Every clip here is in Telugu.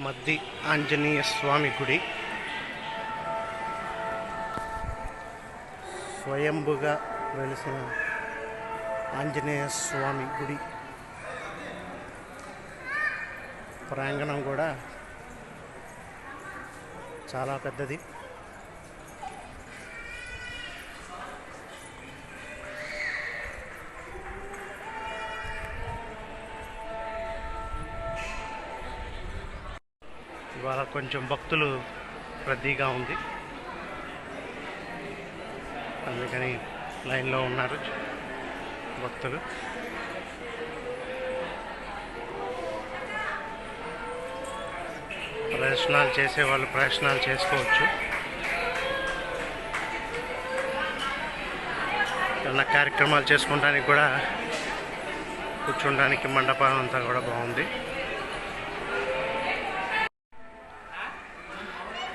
మద్ది ఆంజనేయ స్వామి గుడి. స్వయంభుగా వెలిసిన ఆంజనేయ స్వామి గుడి. ప్రాంగణం కూడా చాలా పెద్దది. ఇవాళ కొంచెం భక్తులు రద్దీగా ఉంది. అందుకని లైన్లో ఉన్నారు భక్తులు. ప్రదర్శనాలు చేసే వాళ్ళు ప్రదర్శనాలు చేసుకోవచ్చు. ఏమన్నా కార్యక్రమాలు చేసుకోవడానికి కూడా కూర్చోడానికి మండపం అంతా కూడా బాగుంది.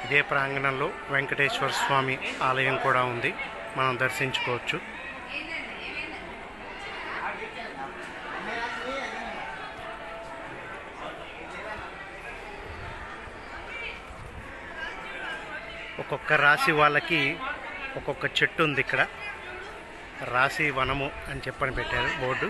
ఇదే ప్రాంగణంలో వెంకటేశ్వర స్వామి ఆలయం కూడా ఉంది. మనం దర్శించుకోవచ్చు. ఒక్కొక్క రాశి వాళ్ళకి ఒక్కొక్క చెట్టు ఉంది ఇక్కడ. రాశి వనము అని చెప్పని పెట్టారు బోర్డు.